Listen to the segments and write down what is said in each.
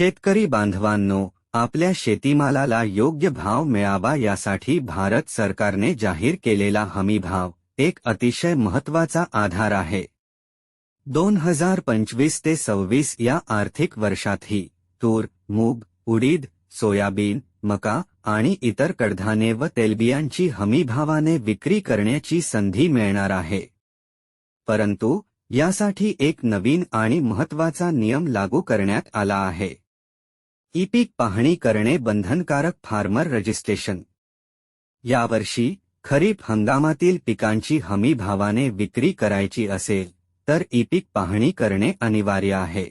शेतकरी बांधवांनो आपल्या शेतीमालाला योग्य भाव मिळावा यासाठी भारत सरकारने जाहीर केलेला हमी भाव एक अतिशय महत्त्वाचा आधार आहे. दोन हजार पंचवीस ते सव्वीस या आर्थिक वर्षातही तूर मूग उडीद सोयाबीन मका आणि इतर कडधान्ये व तेलबियांची हमीभावाने विक्री करण्याची संधी मिळणार आहे. परंतु यासाठी एक नवीन आणि महत्त्वाचा नियम लागू करण्यात आला आहे. ई पीक पाहणी करणे बंधनकारक फार्मर रजिस्ट्रेशन. यावर्षी खरीप हंगामातील पिकांची हमी भावाने विक्री करायची असेल तर ई पीक पाहणी करणे अनिवार्य आहे.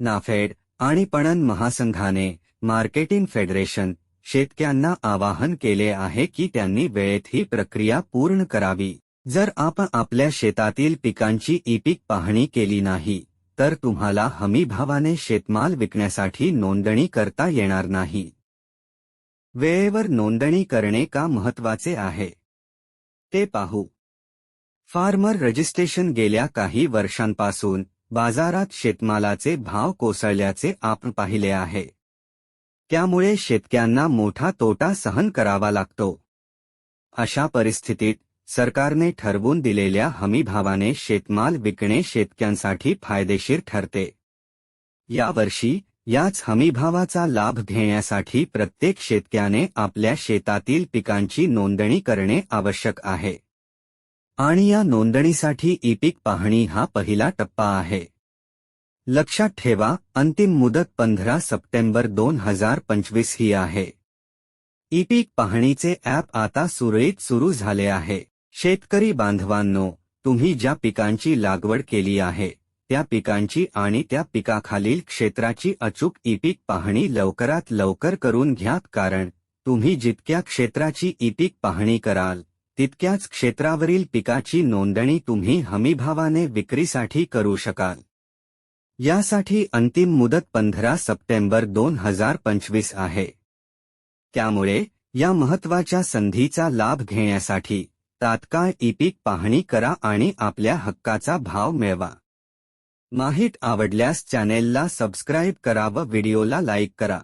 नाफेड आणि पणन महासंघाने मार्केटिंग फेडरेशन शेतकऱ्यांना आवाहन केले आहे की त्यांनी वेळेत ही प्रक्रिया पूर्ण करावी. जर आपण आपल्या शेतातील पिकांची ई पीक पाहणी केली नाही तर तुम्हाला हमीभावाने शेतमाल विकण्यासाठी नोंदणी करता येणार नाही. वेळेवर नोंदणी करणे का महत्त्वाचे आहे? ते पाहू. फार्मर रजिस्ट्रेशन गेल्या काही वर्षांपासून बाजारात शेतमालाचे भाव कोसळल्याचे आपण पाहिले आहे. त्यामुळे शेतक्यांना मोठा तोटा सहन करावा लागतो. अशा परिस्थितीत सरकारने ठरवून दिलेल्या हमीभावाने शेतमाल विकणे शेतक्यांसाठी फायदेशीर ठरते. यावर्षी याच हमीभावाचा लाभ घेण्यासाठी प्रत्येक शेतक्याने आपल्या शेतातील पिकांची नोंदणी करणे आवश्यक आहे. आणि या नोंदणीसाठी ई पीक पाहणी हा पहिला टप्पा आहे. लक्षात ठेवा अंतिम मुदत पंधरा सप्टेंबर दोन हजार पंचवीस ही आहे. ई पीक पाहणीचे ॲप आता सुरळीत सुरू झाले आहे. शेतकरी बांधवांनो तुम्ही ज्या पिकांची लागवड केली आहे त्या पिकांची आणि त्या पिकाखालील क्षेत्राची अचूक ई पीक पाहणी लवकरात लवकर करून घ्यात कारण तुम्ही जितक्या क्षेत्राची ई पाहणी कराल तितक्याच क्षेत्रावरील पिकाची नोंदणी तुम्ही हमीभावाने विक्रीसाठी करू शकाल. यासाठी अंतिम मुदत पंधरा सप्टेंबर दोन हजार पंचवीस आहे. त्यामुळे या महत्त्वाच्या संधीचा लाभ घेण्यासाठी तात्काळ ईपीक पाहणी करा आणि आपल्या हक्काचा भाव मिळवा. माहीत आवडल्यास चॅनेलला सबस्क्राईब करा व व्हिडिओला लाईक करा.